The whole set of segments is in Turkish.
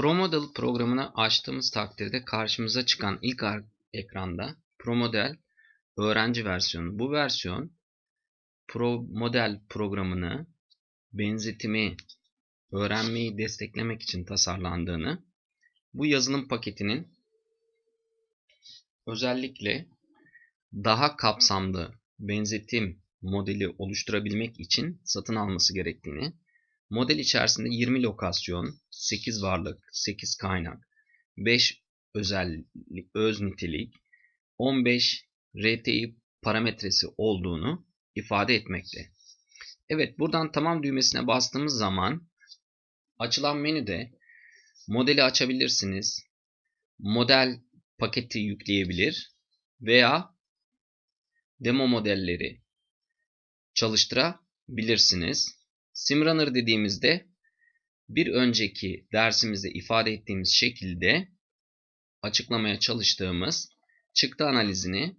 ProModel programını açtığımız takdirde karşımıza çıkan ilk ekranda ProModel öğrenci versiyonu. Bu versiyon ProModel programını benzetimi, öğrenmeyi desteklemek için tasarlandığını, bu yazılım paketinin özellikle daha kapsamlı benzetim modeli oluşturabilmek için satın alması gerektiğini, model içerisinde 20 lokasyon, 8 varlık, 8 kaynak, 5 özellik, öz nitelik, 15 RTI parametresi olduğunu ifade etmekte. Evet buradan tamam düğmesine bastığımız zaman açılan menüde modeli açabilirsiniz. Model paketi yükleyebilir veya demo modelleri çalıştırabilirsiniz. Simrunner dediğimizde bir önceki dersimizde ifade ettiğimiz şekilde açıklamaya çalıştığımız çıktı analizini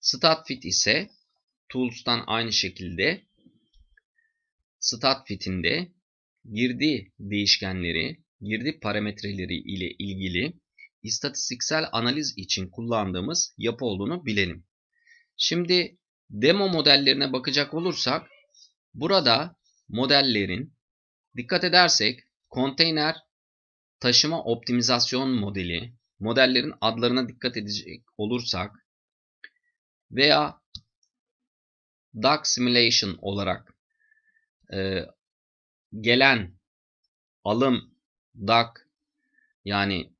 StatFit ise Tools'tan aynı şekilde StatFit'inde girdi değişkenleri, girdi parametreleri ile ilgili istatistiksel analiz için kullandığımız yapı olduğunu bilelim. Şimdi demo modellerine bakacak olursak burada modellerin dikkat edersek konteyner taşıma optimizasyon modeli, modellerin adlarına dikkat edecek olursak veya Dock Simulation olarak e, gelen alım dock yani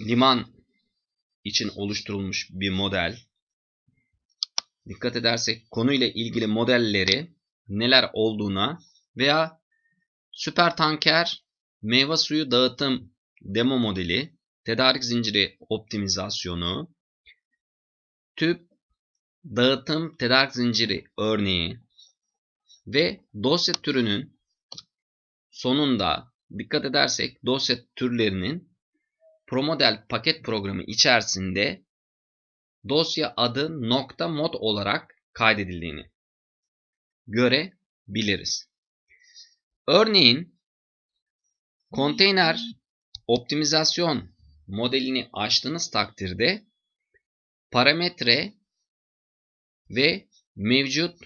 liman için oluşturulmuş bir model. Dikkat edersek konuyla ilgili modelleri neler olduğuna veya süper tanker meyve suyu dağıtım demo modeli, tedarik zinciri optimizasyonu, tüp dağıtım tedarik zinciri örneği ve dosya türünün sonunda dikkat edersek dosya türlerinin ProModel paket programı içerisinde dosya adı nokta mod olarak kaydedildiğini görebiliriz. Örneğin konteyner optimizasyon modelini açtığınız takdirde parametre ve mevcut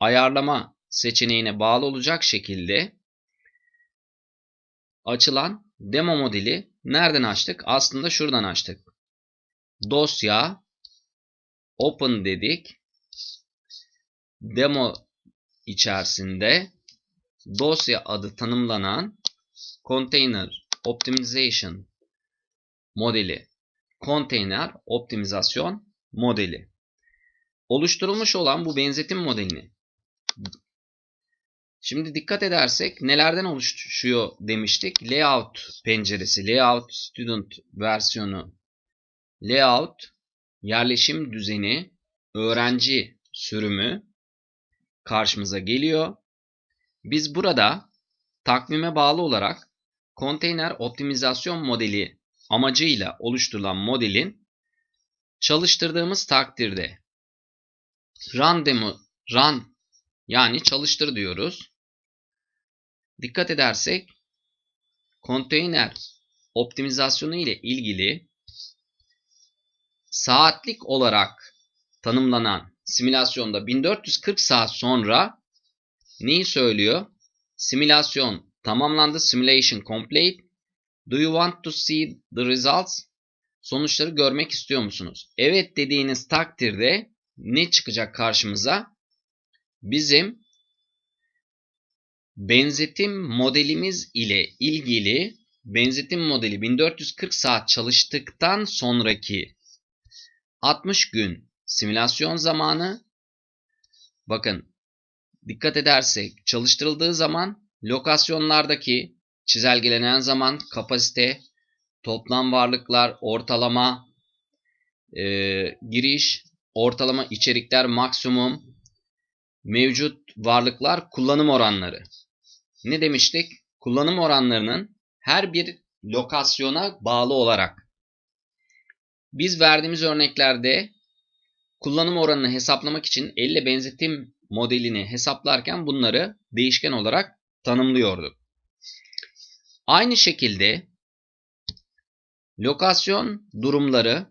ayarlama seçeneğine bağlı olacak şekilde açılan demo modeli nereden açtık? Aslında şuradan açtık. Dosya open dedik. Demo içerisinde dosya adı tanımlanan container optimization modeli container optimizasyon modeli oluşturulmuş olan bu benzetim modelini Şimdi dikkat edersek nelerden oluşuyor demiştik. Layout penceresi, Layout Student versiyonu, Layout, yerleşim düzeni, öğrenci sürümü karşımıza geliyor. Biz burada takvime bağlı olarak konteyner optimizasyon modeli amacıyla oluşturulan modelin çalıştırdığımız takdirde run demo, run yani çalıştır diyoruz. Dikkat edersek konteyner optimizasyonu ile ilgili saatlik olarak tanımlanan simülasyonda 1440 saat sonra neyi söylüyor? Simülasyon tamamlandı. Simulation complete. Do you want to see the results? Sonuçları görmek istiyor musunuz? Evet dediğiniz takdirde ne çıkacak karşımıza? Bizim benzetim modelimiz ile ilgili benzetim modeli 1440 saat çalıştıktan sonraki 60 gün simülasyon zamanı bakın dikkat edersek çalıştırıldığı zaman lokasyonlardaki çizelgelenen zaman kapasite toplam varlıklar ortalama e, giriş ortalama içerikler maksimum mevcut varlıklar kullanım oranları. Ne demiştik? Kullanım oranlarının her bir lokasyona bağlı olarak. Biz verdiğimiz örneklerde kullanım oranını hesaplamak için elle benzetim modelini hesaplarken bunları değişken olarak tanımlıyorduk. Aynı şekilde lokasyon durumları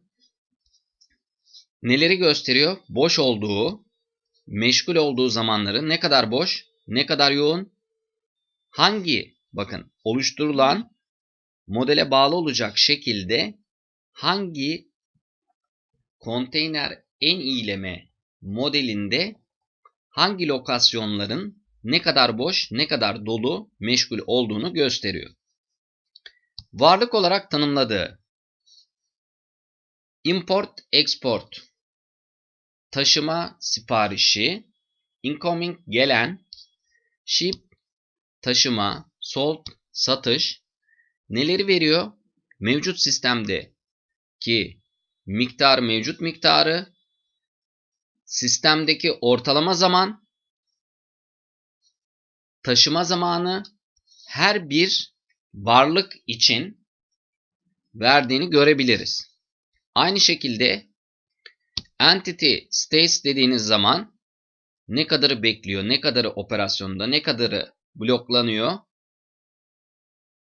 neleri gösteriyor? Boş olduğu, meşgul olduğu zamanları ne kadar boş, ne kadar yoğun, hangi bakın oluşturulan modele bağlı olacak şekilde hangi konteyner en iyileme modelinde hangi lokasyonların ne kadar boş, ne kadar dolu, meşgul olduğunu gösteriyor. Varlık olarak tanımladığı import, export, taşıma siparişi, incoming gelen, ship, taşıma, sold, satış neleri veriyor? Mevcut sistemde ki miktar mevcut miktarı, sistemdeki ortalama zaman, taşıma zamanı her bir varlık için verdiğini görebiliriz. Aynı şekilde entity states dediğiniz zaman ne kadarı bekliyor, ne kadarı operasyonda, ne kadarı bloklanıyor.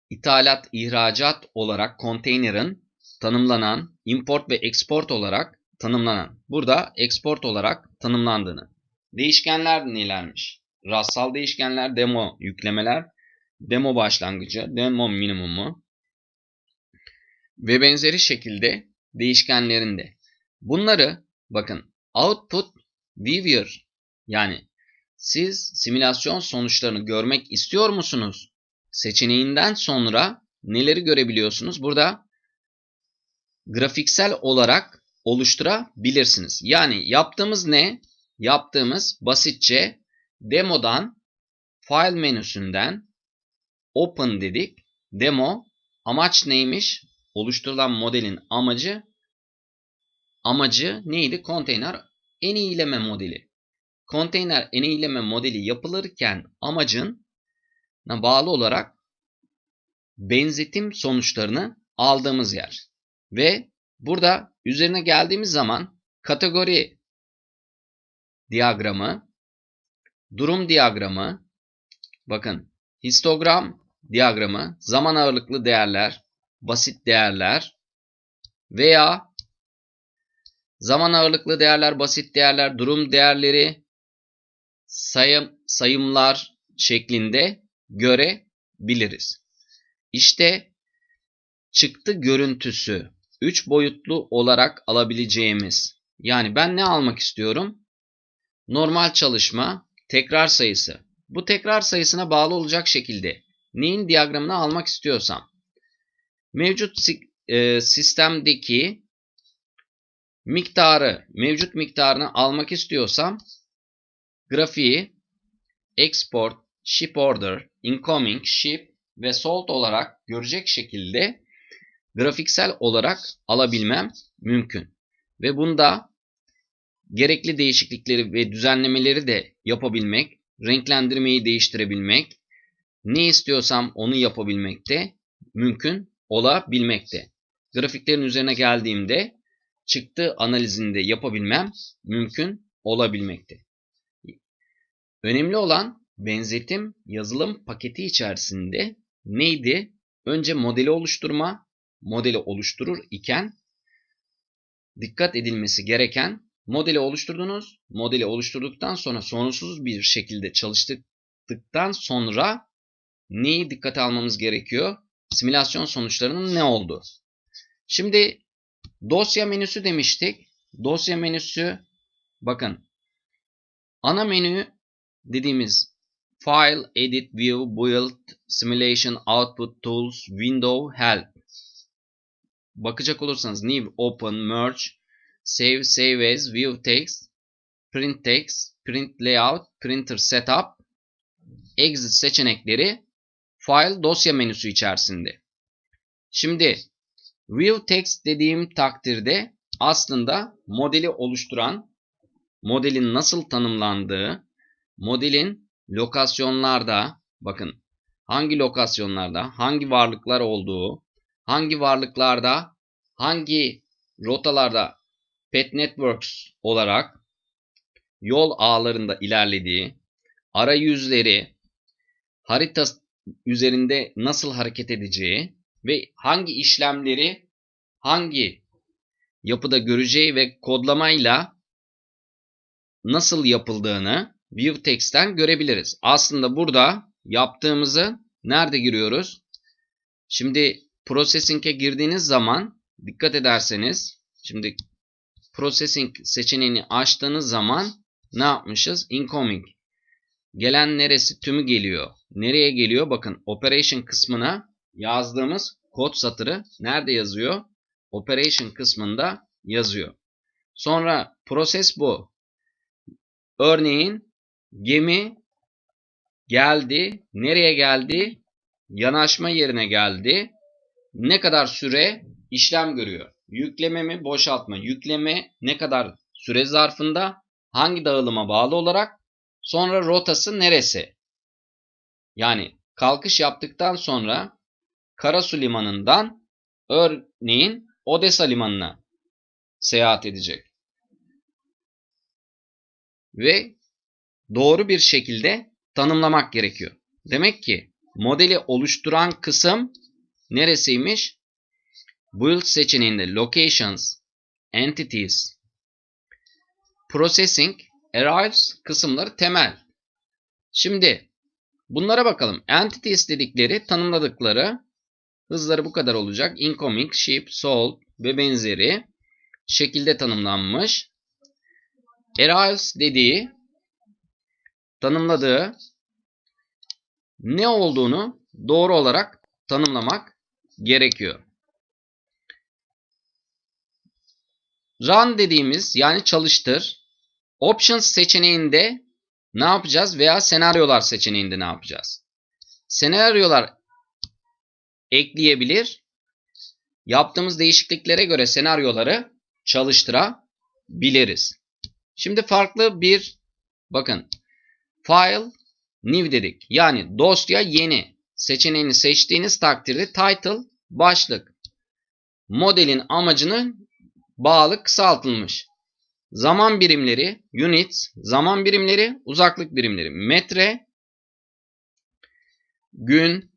İthalat, ihracat olarak konteynerin tanımlanan, import ve export olarak tanımlanan. Burada export olarak tanımlandığını. Değişkenler nelermiş? Rastsal değişkenler, demo yüklemeler, demo başlangıcı, demo minimumu ve benzeri şekilde değişkenlerinde. Bunları bakın output viewer yani siz simülasyon sonuçlarını görmek istiyor musunuz? Seçeneğinden sonra neleri görebiliyorsunuz? Burada grafiksel olarak oluşturabilirsiniz. Yani yaptığımız ne? Yaptığımız basitçe demodan file menüsünden open dedik. Demo amaç neymiş? Oluşturulan modelin amacı amacı neydi? Konteyner en iyileme modeli. Konteyner en iyileme modeli yapılırken amacın bağlı olarak benzetim sonuçlarını aldığımız yer. Ve burada üzerine geldiğimiz zaman kategori diyagramı, durum diyagramı, bakın histogram diyagramı, zaman ağırlıklı değerler, basit değerler veya zaman ağırlıklı değerler, basit değerler, durum değerleri, sayım, sayımlar şeklinde görebiliriz. İşte çıktı görüntüsü 3 boyutlu olarak alabileceğimiz. Yani ben ne almak istiyorum? Normal çalışma, tekrar sayısı. Bu tekrar sayısına bağlı olacak şekilde neyin diyagramını almak istiyorsam mevcut e, sistemdeki miktarı, mevcut miktarını almak istiyorsam grafiği export, ship order, incoming, ship ve sold olarak görecek şekilde grafiksel olarak alabilmem mümkün. Ve bunda gerekli değişiklikleri ve düzenlemeleri de yapabilmek, renklendirmeyi değiştirebilmek, ne istiyorsam onu yapabilmek de mümkün olabilmekte. Grafiklerin üzerine geldiğimde çıktı analizinde yapabilmem mümkün olabilmekte. Önemli olan benzetim yazılım paketi içerisinde neydi? Önce modeli oluşturma, modeli oluşturur iken dikkat edilmesi gereken modeli oluşturdunuz. Modeli oluşturduktan sonra sonsuz bir şekilde çalıştırdıktan sonra neyi dikkate almamız gerekiyor? Simülasyon sonuçlarının ne oldu? Şimdi dosya menüsü demiştik. Dosya menüsü bakın ana menü dediğimiz File, Edit, View, Build, Simulation, Output, Tools, Window, Help. Bakacak olursanız New, Open, Merge, Save, Save As, View Text, Print Text, Print Layout, Printer Setup, Exit seçenekleri File dosya menüsü içerisinde. Şimdi View Text dediğim takdirde aslında modeli oluşturan, modelin nasıl tanımlandığı, modelin lokasyonlarda, bakın hangi lokasyonlarda, hangi varlıklar olduğu, hangi varlıklarda, hangi rotalarda Pet Networks olarak yol ağlarında ilerlediği, arayüzleri, harita üzerinde nasıl hareket edeceği ve hangi işlemleri hangi yapıda göreceği ve kodlamayla nasıl yapıldığını view text'ten görebiliriz. Aslında burada yaptığımızı nerede giriyoruz? Şimdi processing'e girdiğiniz zaman dikkat ederseniz şimdi processing seçeneğini açtığınız zaman ne yapmışız? Incoming. Gelen neresi tümü geliyor. Nereye geliyor? Bakın operation kısmına yazdığımız kod satırı nerede yazıyor? Operation kısmında yazıyor. Sonra proses bu. Örneğin gemi geldi. Nereye geldi? Yanaşma yerine geldi. Ne kadar süre işlem görüyor? Yükleme mi, boşaltma? Yükleme ne kadar süre zarfında? Hangi dağılıma bağlı olarak? Sonra rotası neresi? Yani kalkış yaptıktan sonra Karasu limanından örneğin Odessa limanına seyahat edecek. Ve doğru bir şekilde tanımlamak gerekiyor. Demek ki modeli oluşturan kısım neresiymiş? Build seçeneğinde Locations, Entities, Processing, Arrives kısımları temel. Şimdi bunlara bakalım. Entities dedikleri tanımladıkları hızları bu kadar olacak. Incoming, Ship, Sold ve benzeri şekilde tanımlanmış. Arrives dediği tanımladığı ne olduğunu doğru olarak tanımlamak gerekiyor. Run dediğimiz yani çalıştır. Options seçeneğinde ne yapacağız veya senaryolar seçeneğinde ne yapacağız? Senaryolar ekleyebilir. Yaptığımız değişikliklere göre senaryoları çalıştırabiliriz. Şimdi farklı bir bakın file new dedik. Yani dosya yeni seçeneğini seçtiğiniz takdirde title başlık modelin amacını bağlı kısaltılmış. Zaman birimleri units, zaman birimleri, uzaklık birimleri metre, gün,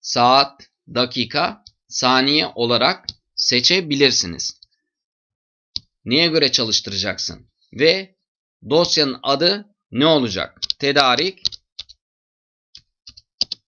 saat, dakika, saniye olarak seçebilirsiniz. Neye göre çalıştıracaksın? Ve dosyanın adı ne olacak? Tedarik